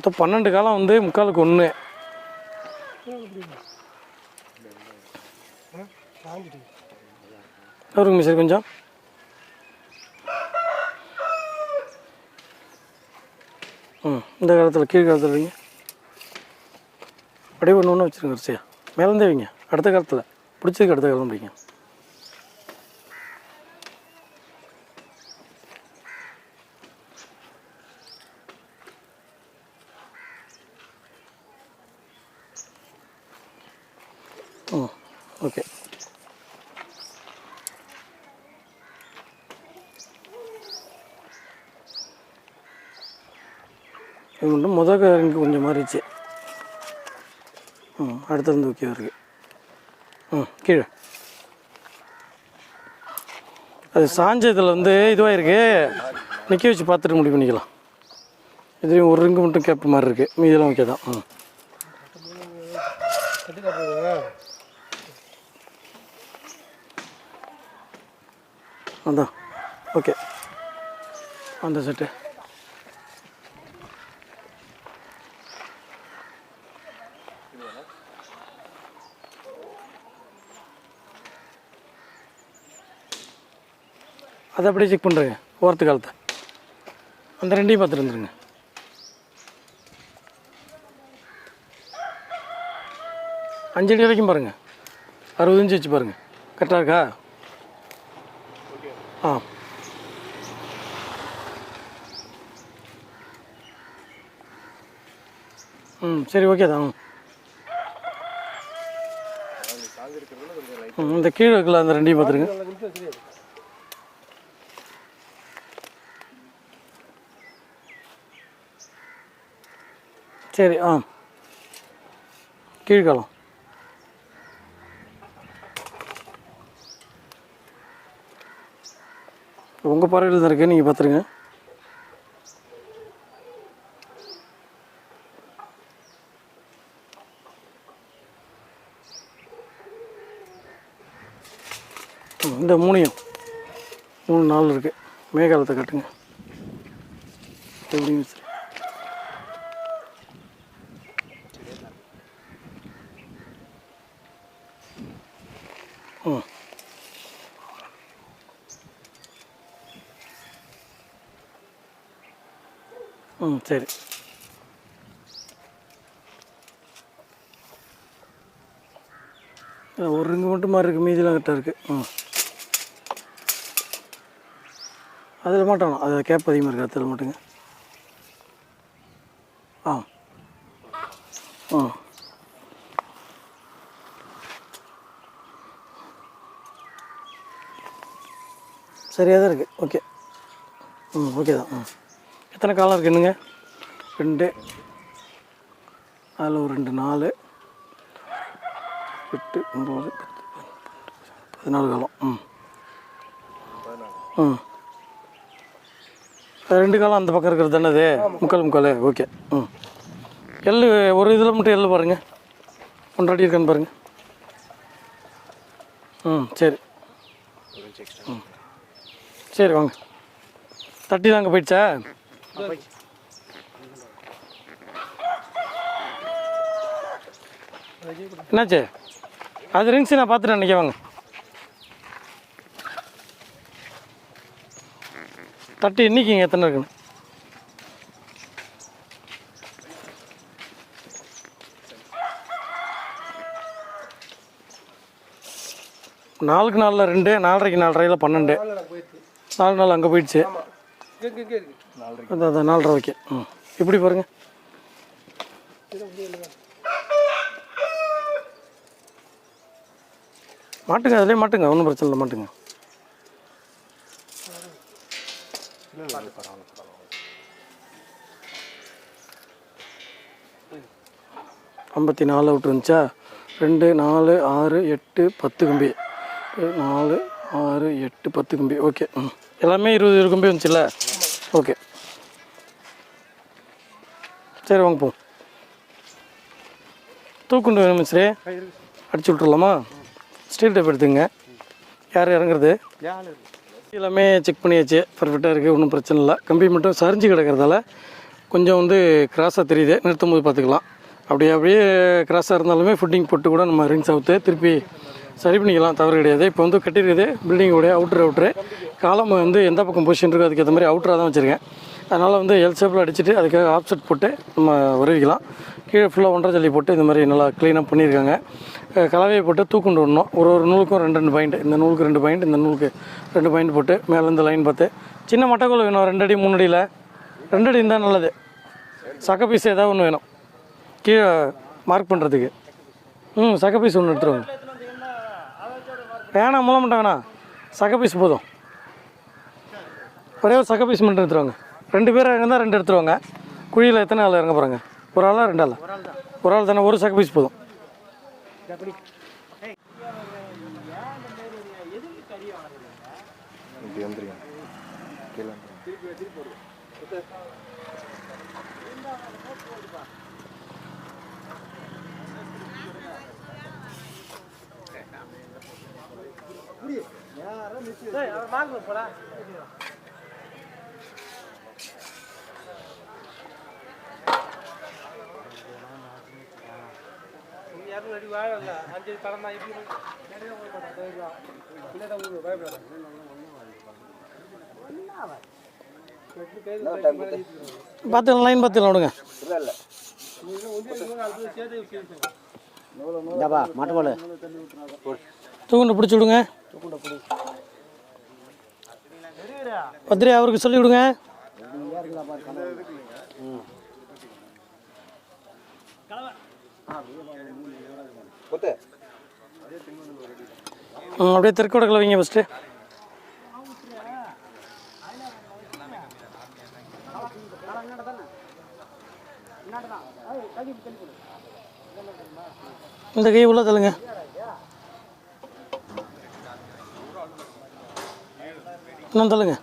மொத்தம் பன்னெண்டு காலம் வந்து முக்காலுக்கு ஒன்று அவருங்க மிஸ்டர் கொஞ்சம். ம் இந்த காலத்தில் கீழ் காலத்தில் வைங்க அப்படியே ஒன்று ஒன்று வச்சுருங்க வரிசையா. மேலேருந்தே வைங்க. அடுத்த காலத்தில். பிடிச்சதுக்கு அடுத்த காலம் வைங்க ம் ஓகே இது மட்டும் முதல் இங்கே கொஞ்சம் மாறிச்சு ம் அடுத்திருந்து ஓகே இருக்கு ம் கீழே. அது சாஞ்சதில் வந்து இதுவாக இருக்கு நிற்க வச்சு பார்த்துட்டு முடிவு பண்ணிக்கலாம். இதுலேயும் ஒரு ரிங்கு மட்டும் கேப் மாதிரி இருக்குது மீதெல்லாம் ஓகே தான். ம். அதான். ஓகே. அந்த செட்டு. அதை அப்படியே செக் பண்ணுறேங்க ஓரத்து காலத்தை. அந்த ரெண்டையும் பார்த்துட்டு வந்துருங்க. அஞ்சு அடி வரைக்கும் பாருங்கள் அறுபது இன்ச்சு வச்சு பாருங்கள் கரெக்டாக இருக்கா? ஆ. ம் சரி ஓகே தான். இந்த கீழே இருக்குல்ல அந்த ரெண்டையும் பார்த்துருங்க நல்லா நிமிஷம் தெரியாது சரி ஆ. கீழ்காலம். உங்கள் பார்வையில் தான் இருக்கு நீங்கள் பார்த்துருங்க. இந்த மூணையும் மூணு நாள் இருக்குது மேகாலத்தை கட்டுங்க. எப்படிங்க சார் ம். ம் சரி. ஒரு ரிங்கு மட்டும் மாதிரி இருக்குது மீதிலாம் கரெக்டாக இருக்குது ம். அதில் மாட்டோம். அது கேப் அதிகமாக இருக்குது அதில் மட்டுங்க. ஆ. ஆ. சரியாக தான் இருக்குது ஓகே ம் ஓகே தான். ம். எத்தனை காலம் இருக்குன்னுங்க ரெண்டு. அதில் ஒரு ரெண்டு நாலு. எட்டு ஒம்பது பத்து பதினாலு காலம் ம். ம். ரெண்டு காலம் அந்த பக்கம் இருக்கிறது தானே அது? முக்கால் முக்கால். ஓகே ம். எள்ளு ஒரு இதில் மட்டும் எள்ளு பாருங்கள் ஒன்றரை இருக்கான்னு பாருங்கள் ம் சரி. ம். சரி வாங்க. தட்டி தாங்க போயிடுச்சா? என்னாச்சு? அது ரிங்ஸ் நான் பார்த்துட்டு நினைக்க வாங்க. தட்டி எண்ணிக்கிங்க எத்தனை இருக்குன்னு? நாலுக்கு நாலில் ரெண்டு நாலரைக்கு நாலரையில் பன்னெண்டு. நாலு நாள் அங்கே போயிடுச்சு. அதான் நாலரை ஓகே ம். இப்படி பாருங்க? மாட்டுங்க அதிலே மாட்டுங்க. ஒன்றும் பிரச்சனை இல்லை மாட்டுங்க. ஐம்பத்தி நாலு அவுட் இருந்துச்சா ரெண்டு நாலு ஆறு எட்டு பத்து கம்பி. நாலு ஆறு எட்டு பத்து கம்பி. ஓகே. ம். எல்லாமே இருபது இருபது கம்பி வந்துச்சுல்ல? ஓகே. சரி வாங்க போ. தூக்குண்டு வேணும் மிஸ்ரே. அடிச்சு விட்றலாமா ஸ்டீல் டைப் எடுத்துங்க யார் இறங்குறது? எல்லாமே செக் பண்ணியாச்சு. பர்ஃபெக்டாக இருக்குது ஒன்றும் பிரச்சனை இல்லை. கம்பி மட்டும் சரிஞ்சு கிடக்கிறதால கொஞ்சம் வந்து கிராஸாக தெரியுது. நிறுத்தும் போது பார்த்துக்கலாம். அப்படியே அப்படியே கிராஸாக இருந்தாலுமே ஃபுட்டிங் போட்டு கூட நம்ம ரிங்ஸ் அவுத்து திருப்பி சரி பண்ணிக்கலாம் தவறு கிடையாது. இப்போ வந்து கட்டியிருக்குது பில்டிங்கோடைய அவுட்ரு அவுட்ரு காலம் வந்து எந்த பக்கம் பொசிஷன் இருக்கோ அதுக்கு ஏற்ற மாதிரி அவுட்டராக தான் வச்சுருக்கேன். அதனால் வந்து எல் ஷேப்பில் அடிச்சுட்டு அதுக்காக ஆப்செட் போட்டு நம்ம உருவிக்கலாம் கீழே ஃபுல்லாக ஒன்றரை ஜல்லி போட்டு இந்த மாதிரி நல்லா க்ளீனாக பண்ணியிருக்காங்க. கலவையை போட்டு தூக்குண்டு விடணும். ஒரு ஒரு நூலுக்கும் ரெண்டு ரெண்டு பாயிண்ட் இந்த நூலுக்கு ரெண்டு பாயிண்ட் இந்த நூலுக்கு ரெண்டு பாயிண்ட் போட்டு மேலேருந்து லைன் பார்த்து. சின்ன மட்டைக்குள்ள வேணும். ரெண்டு அடி மூணு அடியில். ரெண்டு அடி இருந்தால் நல்லது. சக்க பீஸ் ஏதாவது ஒன்று வேணும். கீழே மார்க் பண்ணுறதுக்கு ம் சக்க பீஸ் ஒன்று எடுத்துருவாங்க வேணாம் மூலம் மட்டும் சக பீஸ் போதும். ஒரே ஒரு சக பீஸ் மட்டும் எடுத்துருவாங்க. ரெண்டு பேர் இருந்தால் ரெண்டு எடுத்துருவாங்க. குழியில் எத்தனை ஆள் இறங்க போகிறாங்க ஒரு ஆளா ரெண்டு ஆளா? ஒரு ஆள் தானே ஒரு சக பீஸ் போதும். இப்படி வந்துருங்க. கீழே வந்துருங்க. பார்த்துக்கலாம் லைன் பார்த்துக்கலாம் விடுங்க மாட்டுப்பால் தூக்குண்டு பிடிச்சி விடுங்க பத்திரி அவருக்கு சொல்லி விடுங்க அப்படியே தெற்கோடக்கில் வைங்க ஃபஸ்ட்டு இந்த கை உள்ள தள்ளுங்க. இன்னும் தள்ளுங்க.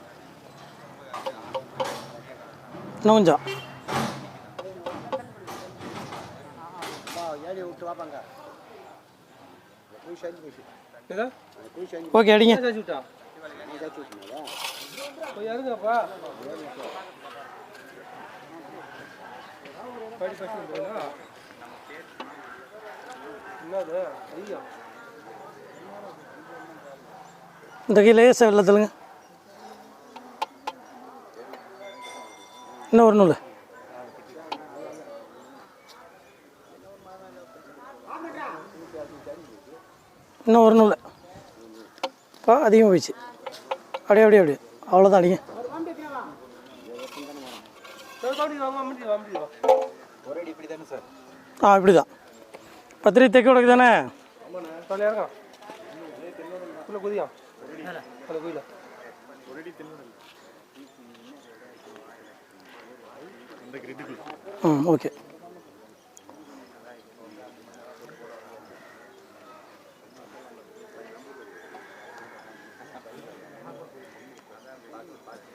போய் சேர்ந்து ஓகே அடிங்க சாச்சு விட்டா நீ இன்னும் ஒரு நூல்? இன்னும் ஒரு நூல். இப்போ அதிகமாக போயிடுச்சு. அப்படியே அப்படியே அப்படியே. அவ்வளோதான் அடிங்க. ஆ இப்படி தான் பத்திரி தைக்க உடக்கு தானே? ஆமாண்ணே தொலை இறங்க உள்ள குதியா அதில் குதில ம் ஓகே.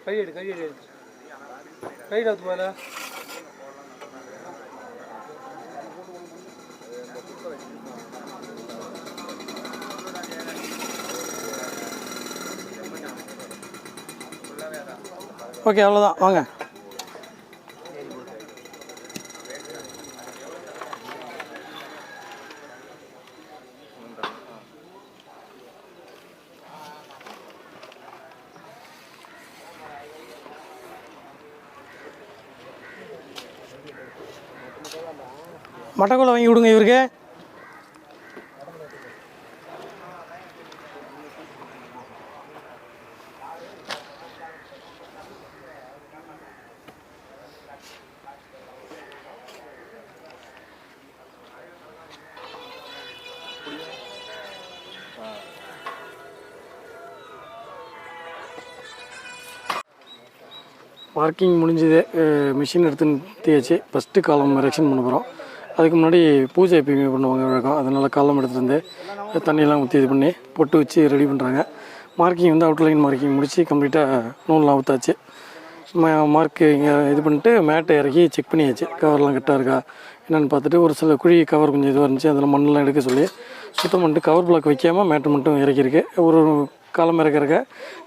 கை எடு கை எடு. கையில் ஊற்று மேலே. ஓகே அவ்வளோதான் வாங்க. மட்டக்குள்ள வாங்கி விடுங்க இவருக்கு. மார்க்கிங் முடிஞ்சது மிஷின் எடுத்துன்னு தேய்ச்சி ஃபஸ்ட்டு காலம் எரெக்ஷன் பண்ண போகிறோம் அதுக்கு முன்னாடி பூஜை எப்பயுமே பண்ணுவாங்க வழக்கம் அதனால் காலம் எடுத்துகிட்டு வந்து தண்ணியெல்லாம் ஊற்றி இது பண்ணி பொட்டு வச்சு ரெடி பண்ணுறாங்க மார்க்கிங் வந்து அவுட்லைன் மார்க்கிங் முடித்து கம்ப்ளீட்டாக நூல்லாம் ஊற்றாச்சு மார்க்கு இங்கே இது பண்ணிட்டு மேட்டை இறக்கி செக் பண்ணியாச்சு. கவர்லாம் கரெக்டாக இருக்கா? என்னென்னு பார்த்துட்டு ஒரு சில குழி கவர் கொஞ்சம் இதுவாக இருந்துச்சு. அதில் மண்ணெலாம் எடுக்க சொல்லி சுத்தம் பண்ணிட்டு கவர் பிளாக் வைக்காமல் மேட்டை மட்டும் இறக்கியிருக்கு. ஒரு காலம் இறக்கிறக்க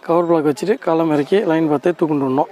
கவர் பிளாக் வச்சுட்டு காலம் இறக்கி லைன் பார்த்து தூக்குண்டு வந்தோம்